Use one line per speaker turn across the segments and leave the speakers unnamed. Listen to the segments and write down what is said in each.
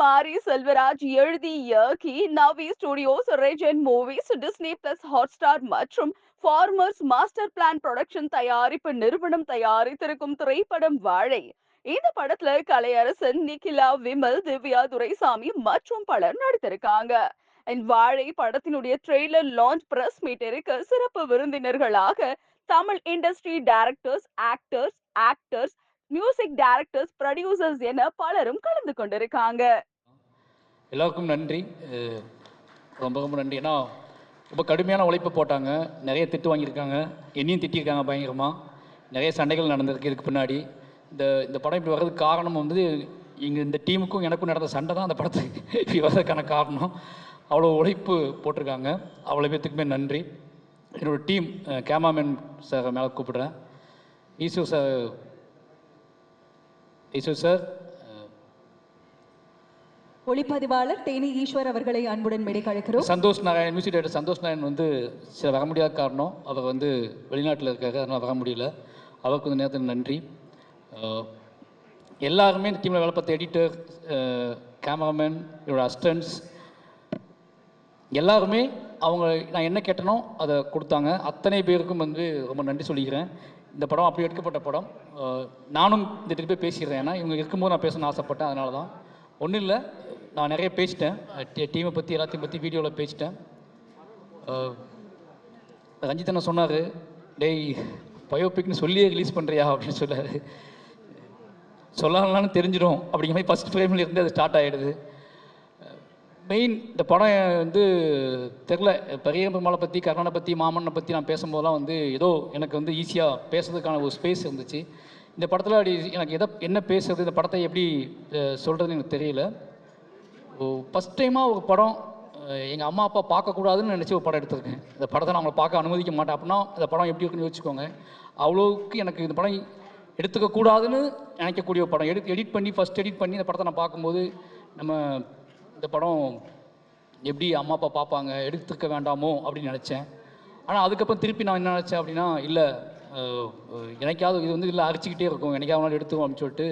மாரி செல்வராஜ் எழுதி இயக்கி நவி ஸ்டுடியோஸ் ரெஜன் மூவிஸ் டிஸ்னி பிளஸ் ஹாட்ஸ்டார் மற்றும் ஃபார்மர்ஸ் மாஸ்டர் பிளான் ப்ரொடக்ஷன் தயாரிப்பு நிறுவனம் தயாரித்திருக்கும் திரைப்படம் வாழை. இந்த படத்துல கலையரசன் நிகிலா விமல் திவ்யா துரைசாமி மற்றும் பலர் நடித்திருக்காங்க. வாழை படத்தினுடைய ட்ரெய்லர் லான்ச் பிரஸ் மீட்டருக்கு சிறப்பு விருந்தினர்களாக Tamil industry directors actors actors music directors producers என பலரும் கலந்து கொண்டிருக்காங்க.
எல்லாருக்கும் நன்றி. ரொம்ப ரொம்ப நன்றி. ஏன்னா ரொம்ப கடுமையான உழைப்பு போட்டாங்க. நிறைய திட்டு வாங்கியிருக்காங்க. என்னையும் திட்டியிருக்காங்க பயங்கரமாக நிறைய சண்டைகள் நடந்திருக்கு இதுக்கு பின்னாடி. இந்த இந்த படம் இப்படி வர்றதுக்கு காரணம் வந்து இங்கே இந்த டீமுக்கும் எனக்கும் நடந்த சண்டை தான் அந்த படத்துக்கு இப்படி வர்றதுக்கான காரணம். அவ்வளோ உழைப்பு போட்டிருக்காங்க. அவ்வளோ பேர்த்துக்குமே நன்றி. என்னோடய டீம் கேமராமேன் சார் மேலே கூப்பிடுறேன். ஈஸ்வர் சார் ஈஸ்வர் சார்
ஒளிப்பதிவாளர் தேனி ஈஸ்வர் அவர்களை அன்புடன் மேடை கழிக்கிறோம்
சந்தோஷ் நாராயண் மியூசிக் டைரக்டர் சந்தோஷ் நாராயண் வந்து சில வர முடியாத காரணம். அவர் வந்து வெளிநாட்டில் இருக்காங்க அதனால் வர முடியல. அவருக்கு கொஞ்சம் நேரத்தில் நன்றி. எல்லாருமே இந்த டீமில் வேலை பார்த்த எடிட்டர் கேமராமேன் என்னோடய அசிஸ்டன்ட்ஸ் எல்லாருமே அவங்க நான் என்ன கேட்டனோ அதை கொடுத்தாங்க. அத்தனை பேருக்கும் வந்து ரொம்ப நன்றி சொல்லிக்கிறேன். இந்த படம் அப்படி எடுக்கப்பட்ட படம். நானும் இந்த திருப்பி பேசிடுறேன். ஏன்னா இவங்க இருக்கும்போது நான் பேசணும்னு ஆசைப்பட்டேன் அதனால தான் ஒன்றும் இல்லை நான் நிறைய பேசிட்டேன். டீமை பற்றி எல்லாத்தையும் பற்றி வீடியோவில் பேசிட்டேன். ரஞ்சித் அண்ணன் சொன்னார் டேய் பயோபிக்னு சொல்லியே ரிலீஸ் பண்ணுறியா அப்படின்னு சொன்னார். சொல்லலாம்னு தெரிஞ்சிடும் அப்படிங்கிற மாதிரி ஃபஸ்ட் ஃப்ரேமில் இருந்து அது ஸ்டார்ட் ஆகிடுது மெயின் இந்த படம் வந்து தெரில. பெரிய பெருமாளை பற்றி கர்ணனை பற்றி மாமனை பற்றி நான் பேசும்போதெல்லாம் வந்து ஏதோ எனக்கு வந்து ஈஸியாக பேசுறதுக்கான ஒரு ஸ்பேஸ் இருந்துச்சு. இந்த படத்தில் அப்படி எனக்கு எதை என்ன பேசுறது இந்த படத்தை எப்படி சொல்கிறதுன்னு எனக்கு தெரியல. ஃபஸ்ட் டைமாக ஒரு படம் எங்கள் அம்மா அப்பா பார்க்கக்கூடாதுன்னு நினச்சி ஒரு படம் எடுத்திருக்கேன். இந்த படத்தை நான் அவங்களை பார்க்க அனுமதிக்க மாட்டேன். அப்படின்னா இந்த படம் எப்படி இருக்குன்னு யோசிச்சுக்கோங்க. அவ்வளோவுக்கு எனக்கு இந்த படம் எடுத்துக்க கூடாதுன்னு நினைக்கக்கூடிய ஒரு படம். எடி எடிட் பண்ணி ஃபஸ்ட் எடிட் பண்ணி இந்த படத்தை நான் பார்க்கும்போது நம்ம இந்த படம் எப்படி அம்மா அப்பா பார்ப்பாங்க எடுத்துக்க வேண்டாமோ அப்படின்னு நினச்சேன். ஆனால் அதுக்கப்புறம் திருப்பி நான் என்ன நினச்சேன் அப்படின்னா இல்லை எனக்காவது இது வந்து இல்லை அரிச்சிக்கிட்டே இருக்கும். எனக்காவது எடுத்துக்கோ எடுத்துவோம் அப்படின்னு சொல்லிட்டு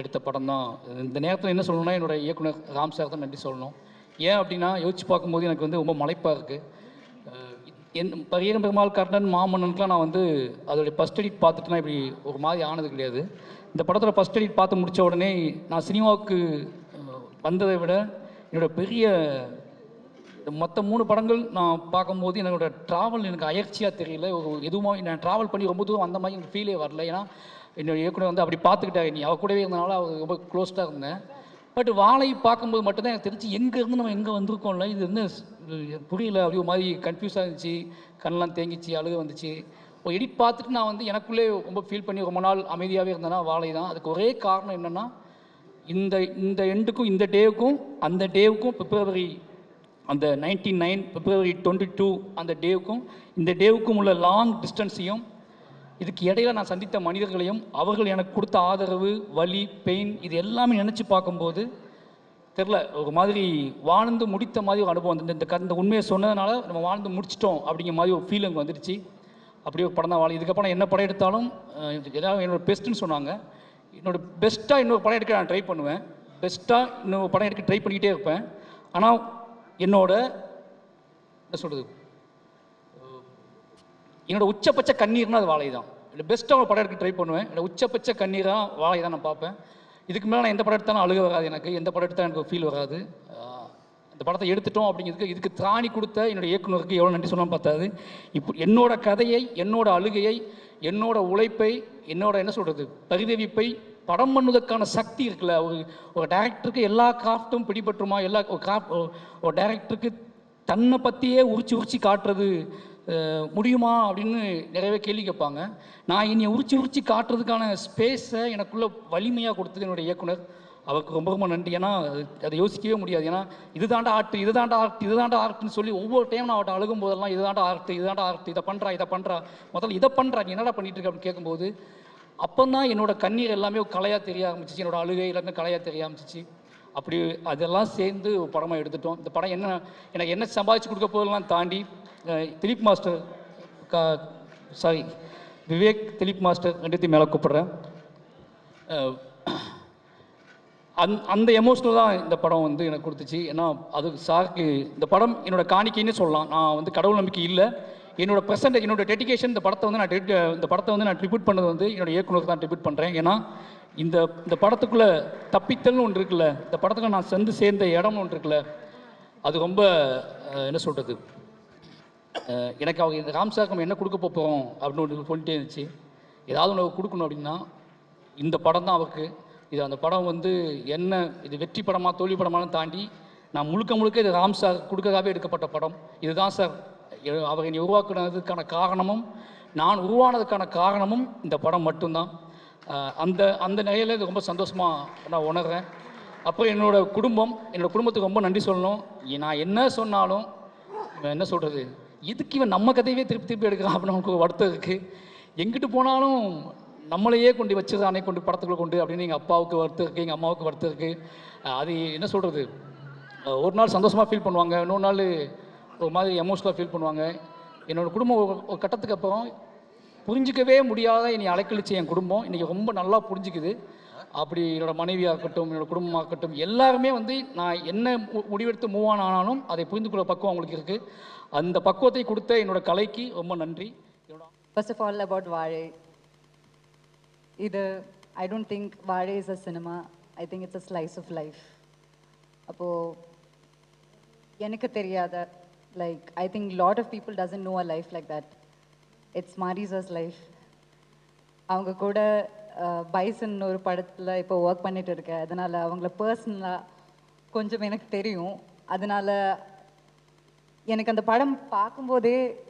எடுத்த படம் தான். இந்த நேரத்தில் என்ன சொல்லணும்னா என்னோட இயக்குனர் ராம் சார் தான் நன்றி சொல்லணும். ஏன் அப்படின்னா யோசிச்சு பார்க்கும்போது எனக்கு வந்து ரொம்ப மலைப்பாக இருக்குது என் பரியன் பெருமாள் கர்ணன் மாமன்னனுக்குலாம் நான் வந்து அதோடைய ஃபஸ்ட் எடிட் பார்த்துட்டுனா இப்படி ஒரு மாதிரி ஆனது கிடையாது. இந்த படத்தில் ஃபஸ்ட் எடிட் பார்த்து முடித்த உடனே நான் சினிமாவுக்கு வந்ததை விட என்னோட பெரிய மற்ற மூணு படங்கள் நான் பார்க்கும்போது என்னோடய ட்ராவல் எனக்கு அயற்சியாக தெரியல. ஒரு எதுவும் நான் ட்ராவல் பண்ணி ரொம்ப தூரம் அந்த மாதிரி எனக்கு ஃபீலே வரல. ஏன்னா என்னோட இயக்குனர் வந்து அப்படி பார்த்துக்கிட்டாங்க நீ அவ கூடவே இருந்தனால அவர் ரொம்ப க்ளோஸ்டாக இருந்தேன். பட் வாழை பார்க்கும்போது மட்டும்தான் எனக்கு தெரிஞ்சு எங்கேருந்து நம்ம எங்கே வந்திருக்கோம்ல இது என்ன புரியல. அப்படி ஒரு மாதிரி கன்ஃபியூஸாக இருந்துச்சு. கண்ணெலாம் தேங்கிச்சு அழுக வந்துச்சு. இப்போ எடிட் பார்த்துட்டு நான் வந்து எனக்குள்ளே ரொம்ப ஃபீல் பண்ணி ரொம்ப நாள் அமைதியாகவே இருந்தேன்னா வாழை தான். அதுக்கு ஒரே காரணம் என்னென்னா இந்த இந்த எண்டுக்கும் இந்த டேவுக்கும் அந்த டேவுக்கும் பிப்ரவரி அந்த ninety nine February twenty two அந்த டேவுக்கும் இந்த டேவுக்கும் உள்ள லாங் டிஸ்டன்ஸையும் இதுக்கு இடையில நான் சந்தித்த மனிதர்களையும் அவர்கள் எனக்கு கொடுத்த ஆதரவு வலி பெயின் இது எல்லாமே நினச்சி பார்க்கும்போது தெரில ஒரு மாதிரி வாழ்ந்து முடித்த மாதிரி ஒரு அனுபவம் வந்து இந்த க- இந்த உண்மையை சொன்னதுனால நம்ம வாழ்ந்து முடிச்சிட்டோம் அப்படிங்கிற மாதிரி ஒரு ஃபீலிங் வந்துடுச்சு அப்படி ஒரு படம் தான் வாழ இதுக்கப்புறம் என்ன படம் எடுத்தாலும் ஏதாவது என்னோட பெஸ்ட்டுன்னு சொன்னாங்க. என்னோட பெஸ்ட்டாக இன்னொரு படம் எடுக்க நான் ட்ரை பண்ணுவேன். பெஸ்ட்டாக இன்னொரு படம் எடுக்க ட்ரை பண்ணிக்கிட்டே இருப்பேன். ஆனால் என்னோட என்ன சொல்கிறது என்னோட உச்சபட்ச கண்ணீர்னா அது வாழை தான். என்னோட பெஸ்ட்டாக ஒரு படம் எடுக்க ட்ரை பண்ணுவேன். என்னோட உச்சபட்ச கண்ணீராக வாழை தான் நான் பார்ப்பேன். இதுக்கு மேலே நான் எந்த படம் எடுத்தாலும் அழுக வராது எனக்கு. எந்த படம் எடுத்தாலும் எனக்கு ஃபீல் வராது. இந்த படத்தை எடுத்துட்டோம் அப்படிங்கிறதுக்கு இதுக்கு திராணி கொடுத்த என்னோட இயக்குனருக்கு எவ்வளோ நன்றி சொன்னால் பார்த்தாது இப்போ என்னோட கதையை என்னோட அழுகையை என்னோட உழைப்பை என்னோட என்ன சொல்கிறது பரிதவிப்பை படம் பண்ணுவதற்கான சக்தி இருக்குல்ல ஒரு ஒரு டேரக்டருக்கு எல்லா கிராஃப்ட்டும் பிடிபட்டுருமா? எல்லா ஒரு கிராஃப்ட் ஒரு டேரக்டருக்கு தன்னை பற்றியே உரிச்சு உரிச்சு காட்டுறது. முடியுமா அப்படின்னு நிறையவே கேள்வி கேட்பாங்க. நான் என்னை உரிச்சு உரிச்சு காட்டுறதுக்கான ஸ்பேஸை எனக்குள்ளே வலிமையாக கொடுத்தது என்னுடைய இயக்குனர். அவருக்கு ரொம்ப ரொம்ப நன்றி. ஏன்னா அது- அதை யோசிக்கவே முடியாது. ஏன்னா இதுதாண்டா ஆர்ட் இதுதாண்டா ஆர்ட் இதுதாண்டா ஆர்ட்னு சொல்லி ஒவ்வொரு டைம் நான் அவட்ட அழுகும் போதெல்லாம் இதுதாண்டா ஆர்ட் இதுதாண்டா ஆர்ட் இதை பண்ணுறா இதை பண்ணுறா முதல்ல இதை பண்ணுறா நீ என்னடா பண்ணிட்டு இருக்க அப்படின்னு கேட்கும்போது அப்போ தான் என்னோட கண்ணீர் எல்லாமே கலையாக தெரிய ஆரம்பிச்சிச்சு. என்னோட அழுகை எல்லாமே கலையாக தெரிய ஆரம்பிச்சிச்சு. அப்படி அதெல்லாம் சேர்ந்து படமாக எடுத்துட்டோம். இந்த படம் என்ன எனக்கு என்ன சம்பாதிச்சு கொடுக்க போதெல்லாம் தாண்டி திலீப் மாஸ்டர் கா சாரி விவேக் திலீப் மாஸ்டர் ரெண்டுத்தையும் மேலே கூப்பிட்றேன் அந் அந்த எமோஷனல் தான் இந்த படம் வந்து எனக்கு கொடுத்துச்சு ஏன்னா அது சாருக்கு இந்த படம் என்னோடய காணிக்கைன்னு சொல்லலாம் நான் வந்து கடவுள் நம்பிக்கை இல்லை என்னோட ப்ரெசன்ட் என்னோட டெடிக்கேஷன் இந்த படத்தை வந்து நான் டெடி இந்த படத்தை வந்து நான் ட்ரிபியூட் பண்ணது வந்து என்னோட இயக்குனருக்கு தான் ட்ரிபியூட் பண்ணுறேன் ஏன்னா இந்த இந்த படத்துக்குள்ளே தப்பித்தல்னு ஒன்று இருக்குல்ல இந்த படத்துக்கு நான் சென்று சேர்ந்த இடம்னு ஒன்று இருக்குல்ல அது ரொம்ப என்ன சொல்கிறது எனக்கு அவங்க இந்த ராம் சாருக்கு நம்ம என்ன கொடுக்க போகிறோம் அப்படின்னு சொல்லிட்டே இருந்துச்சு. ஏதாவது ஒன்று கொடுக்கணும் அப்படின்னா இந்த படம் தான் அவருக்கு. இது அந்த படம் வந்து என்ன இது வெற்றி படமா தோல்வி படமானு தாண்டி நான் முழுக்க முழுக்க இது ராம் சார் எடுக்கப்பட்ட படம். இதுதான் சார் எ- அவர் என்னை உருவாக்குனதுக்கான காரணமும் நான் உருவானதுக்கான காரணமும் இந்த படம் மட்டும்தான். அந்த அந்த நிலையில் இது ரொம்ப சந்தோஷமாக நான் உணர்கிறேன் அப்புறம் என்னோடய குடும்பம் என்னோடய குடும்பத்துக்கு ரொம்ப நன்றி சொல்லணும். நான் என்ன சொன்னாலும் என்ன சொல்கிறது இதுக்கு இவன் நம்ம கதையவே திருப்பி திருப்பி எடுக்கிறான் அப்படின்னு நமக்கு ஒரு வருத்தம் இருக்குது எங்கிட்டு போனாலும் நம்மளையே கொண்டு வச்சுதானே கொண்டு படத்துக்குள்ள கொண்டு அப்படின்னு எங்கள் அப்பாவுக்கு வருத்தம் இருக்குது எங்கள் அம்மாவுக்கு வருத்தம் இருக்குது அது என்ன சொல்கிறது ஒரு நாள் சந்தோஷமாக ஃபீல் பண்ணுவாங்க இன்னொரு நாள் ஒரு மாதிரி எமோஷனலாக ஃபீல் பண்ணுவாங்க. என்னோடய குடும்பம் ஒரு கட்டத்துக்கு அப்புறம் புரிஞ்சிக்கவே முடியாத என்னை அலைக்கழிச்ச என் குடும்பம். இன்றைக்கி ரொம்ப நல்லா புரிஞ்சுக்குது. அப்படி என்னோட மனைவியாக இருக்கட்டும் என்னோட குடும்பமாக இருக்கட்டும் எல்லாருமே வந்து நான் என்ன மு- முடிவெடுத்து மூவ் ஆன் ஆனாலும் அதை புரிந்து கொள்ள பக்குவம் அவங்களுக்கு இருக்குது அந்த பக்குவத்தை கொடுத்த என்னோட கலைக்கு ரொம்ப நன்றி.
First of all about Vaazhai இது I don't think Vaazhai is a cinema I think it's a slice of life அப்போது எனக்கு தெரியாத like I think lot of people doesn't know a life like that it's Mari's life அவங்க கூட bison ஒரு படத்தில் இப்போ work பண்ணிட்டு இருக்கேன். அதனால் அவங்கள பர்சனலாக கொஞ்சம் எனக்கு தெரியும். அதனால் எனக்கு அந்த படம் பார்க்கும்போதே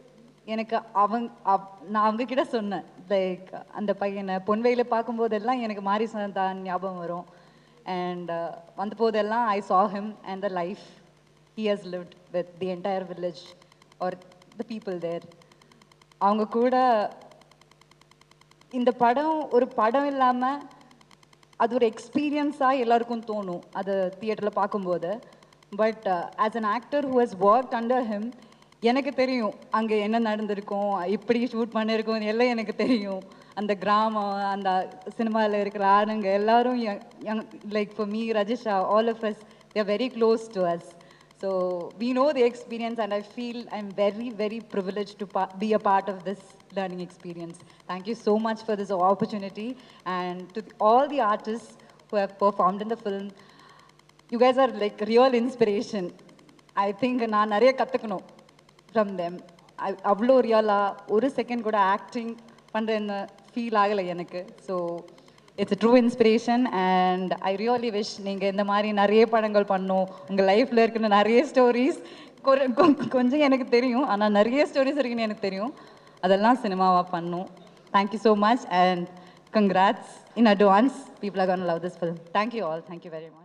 எனக்கு அவங்க அவ்- நான் அவங்க கிட்ட சொன்னேன். லைக் அந்த பையனை பொன்வையில் பார்க்கும்போதெல்லாம் எனக்கு மாரி தான் ஞாபகம் வரும். அண்ட் வந்த போதெல்லாம் I saw him and the life he has lived with the entire village or the people there அவங்க கூட இந்த படம் ஒரு படம் இல்லாமல் அது ஒரு எக்ஸ்பீரியன்ஸாக எல்லாருக்கும் தோணும் அது தியேட்டரில் பார்க்கும்போது. But as an actor who has work under him எனக்கு தெரியும் அங்கே என்ன நடந்திருக்கும் இப்படி ஷூட் பண்ணியிருக்கோம் எல்லாம் எனக்கு தெரியும். அந்த கிராமம் அந்த சினிமாவில் இருக்கிற ஆளுங்க எல்லாரும் like for me Rajisha all of us they're very close to us So we know the experience, and I feel I'm very, very privileged to pa- be a part of this learning experience. Thank you so much for this opportunity, and to the- all the artists who have performed in the film. You guys are like real inspiration. I think நான் நிறைய கற்றுக்கணும் from them அவ்வளோ ரியலாக ஒரு second கூட acting பண்ணுறேன்னு feel ஆகலை எனக்கு so it's true inspiration and I really wish நீங்கள் இந்த மாதிரி நிறைய படங்கள் பண்ணும் உங்கள் லைஃப்பில் இருக்கிற நிறைய ஸ்டோரிஸ் கொஞ்சம் எனக்கு தெரியும். ஆனால் நிறைய ஸ்டோரிஸ் இருக்குன்னு எனக்கு தெரியும். அதெல்லாம் சினிமாவாக பண்ணும். Thank you so much and congrats in advance people are gonna love this film thank you all thank you very much